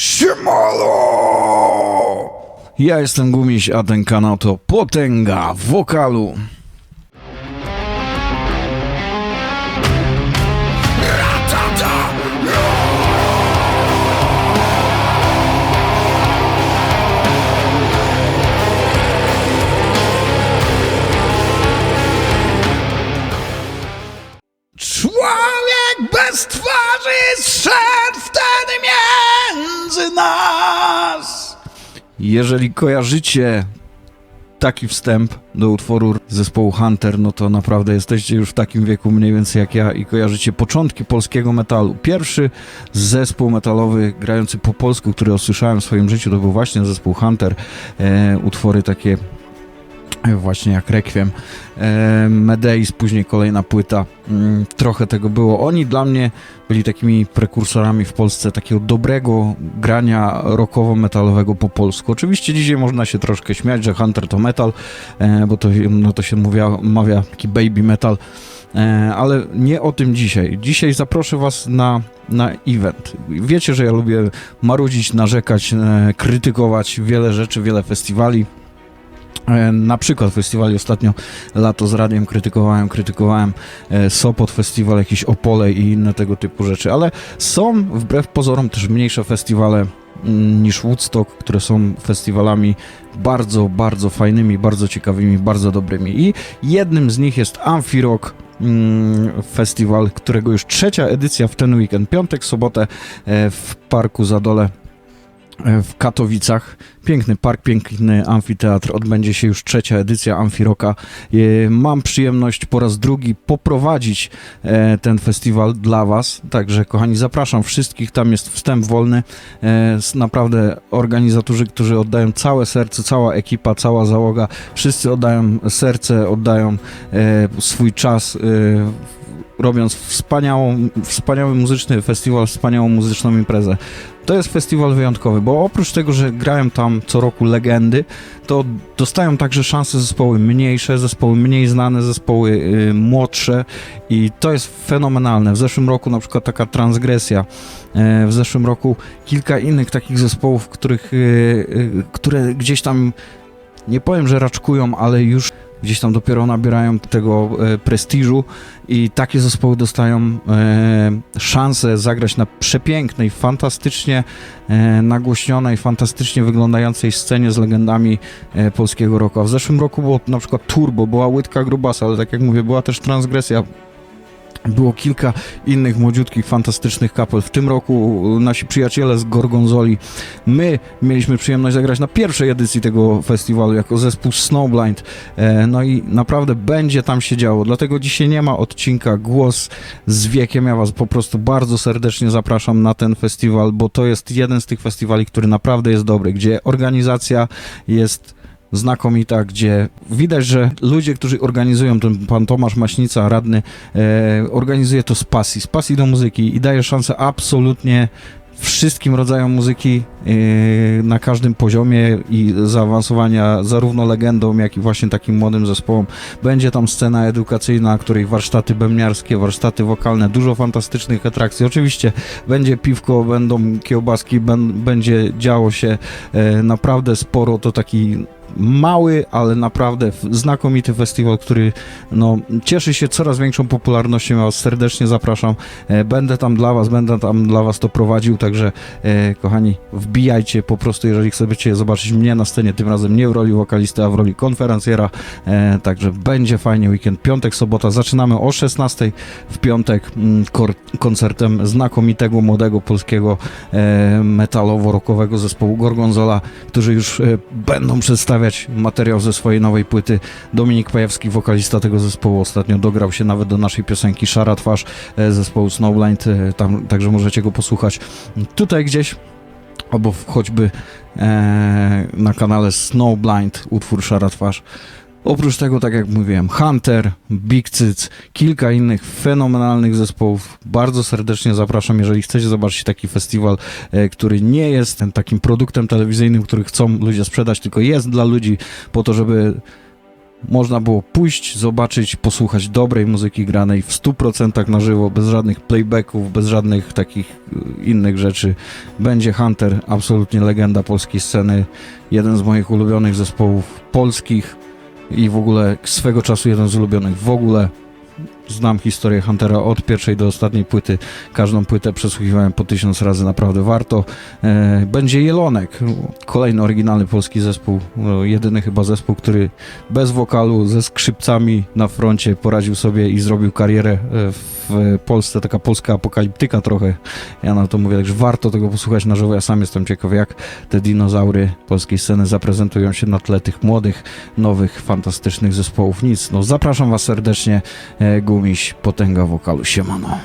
Siemalo! Ja jestem Gumiś, a ten kanał to Potęga Wokalu. Jeżeli kojarzycie taki wstęp do utworu zespołu Hunter, no to naprawdę jesteście już w takim wieku mniej więcej jak ja i kojarzycie początki polskiego metalu. Pierwszy zespół metalowy grający po polsku, który usłyszałem w swoim życiu, to był właśnie zespół Hunter. E, utwory takie właśnie jak Requiem, Medeis, później kolejna płyta. Mm, trochę tego było. Oni dla mnie byli takimi prekursorami w Polsce takiego dobrego grania rockowo-metalowego po polsku. Oczywiście dzisiaj można się troszkę śmiać, że Hunter to metal, e, bo to, no to się mawia, mawia taki baby metal, e, ale nie o tym dzisiaj. Dzisiaj zaproszę was na, na event. Wiecie, że ja lubię marudzić, narzekać, e, krytykować wiele rzeczy, wiele festiwali. E, Na przykład festiwali ostatnio lato z radiem krytykowałem, krytykowałem e, Sopot Festiwal, jakieś Opole i inne tego typu rzeczy, ale są wbrew pozorom też mniejsze festiwale mm, niż Woodstock, które są festiwalami bardzo, bardzo fajnymi, bardzo ciekawymi, bardzo dobrymi. I jednym z nich jest Amphirock, mm, festiwal, którego już trzecia edycja w ten weekend, piątek, sobotę e, w Parku Zadole w Katowicach. Piękny park, piękny amfiteatr. Odbędzie się już trzecia edycja Amfiroka. Mam przyjemność po raz drugi poprowadzić e, ten festiwal dla Was. Także, kochani, zapraszam wszystkich. Tam jest wstęp wolny. E, Naprawdę organizatorzy, którzy oddają całe serce, cała ekipa, cała załoga. Wszyscy oddają serce, oddają e, swój czas. Robiąc wspaniałą, wspaniały muzyczny festiwal, wspaniałą muzyczną imprezę. To jest festiwal wyjątkowy, bo oprócz tego, że grają tam co roku legendy, to dostają także szanse zespoły mniejsze, zespoły mniej znane, zespoły y, młodsze i to jest fenomenalne. W zeszłym roku na przykład taka transgresja, e, w zeszłym roku kilka innych takich zespołów, których, y, y, które gdzieś tam nie powiem, że raczkują, ale już gdzieś tam dopiero nabierają tego e, prestiżu i takie zespoły dostają e, szansę zagrać na przepięknej, fantastycznie e, nagłośnionej, fantastycznie wyglądającej scenie z legendami polskiego roku. A w zeszłym roku było na przykład Turbo, była Łydka Grubasa, ale tak jak mówię, była też transgresja. Było kilka innych młodziutkich, fantastycznych kapel. W tym roku nasi przyjaciele z Gorgonzoli, my mieliśmy przyjemność zagrać na pierwszej edycji tego festiwalu jako zespół Snowblind. E, No i naprawdę będzie tam się działo. Dlatego dzisiaj nie ma odcinka Głos z wiekiem. Ja Was po prostu bardzo serdecznie zapraszam na ten festiwal, bo to jest jeden z tych festiwali, który naprawdę jest dobry, gdzie organizacja jest znakomita, gdzie widać, że ludzie, którzy organizują, ten pan Tomasz Maśnica, radny, e, organizuje to z pasji, z pasji do muzyki i daje szansę absolutnie wszystkim rodzajom muzyki e, na każdym poziomie i zaawansowania zarówno legendą, jak i właśnie takim młodym zespołom. Będzie tam scena edukacyjna, której warsztaty bębniarskie, warsztaty wokalne, dużo fantastycznych atrakcji. Oczywiście będzie piwko, będą kiełbaski, ben, będzie działo się e, naprawdę sporo. To taki mały, ale naprawdę znakomity festiwal, który no, cieszy się coraz większą popularnością. Ja serdecznie zapraszam. E, Będę tam dla Was, będę tam dla Was to prowadził, także e, kochani, wbijajcie po prostu, jeżeli chcecie zobaczyć mnie na scenie, tym razem nie w roli wokalisty, a w roli konferencjera. E, Także będzie fajnie weekend, piątek, sobota. Zaczynamy o 16 w piątek mm, koncertem znakomitego, młodego polskiego metalowo-rockowego zespołu Gorgonzola, którzy już będą przedstawiać materiał ze swojej nowej płyty. Dominik Pajewski, wokalista tego zespołu, ostatnio dograł się nawet do naszej piosenki Szara Twarz e, zespołu Snowblind, e, tam, także możecie go posłuchać tutaj gdzieś, albo choćby e, na kanale Snowblind, utwór Szara Twarz. Oprócz tego, tak jak mówiłem, Hunter, Big Cyc, kilka innych fenomenalnych zespołów. Bardzo serdecznie zapraszam, jeżeli chcecie zobaczyć taki festiwal, e, który nie jest takim produktem telewizyjnym, który chcą ludzie sprzedać, tylko jest dla ludzi po to, żeby można było pójść, zobaczyć, posłuchać dobrej muzyki granej w 100% na żywo, bez żadnych playbacków, bez żadnych takich y, innych rzeczy. Będzie Hunter, absolutnie legenda polskiej sceny, jeden z moich ulubionych zespołów polskich i w ogóle swego czasu jeden z ulubionych w ogóle. Znam historię Huntera od pierwszej do ostatniej płyty. Każdą płytę przesłuchiwałem po tysiąc razy, naprawdę warto. E, Będzie Jelonek, kolejny oryginalny polski zespół, no, jedyny chyba zespół, który bez wokalu, ze skrzypcami na froncie poradził sobie i zrobił karierę e, w Polsce, taka polska apokaliptyka trochę. Ja na to mówię, także warto tego posłuchać na żywo. Ja sam jestem ciekaw, jak te dinozaury polskiej sceny zaprezentują się na tle tych młodych, nowych, fantastycznych zespołów. Nic, no zapraszam Was serdecznie, e, Gumiś, potęga wokalu, siemano.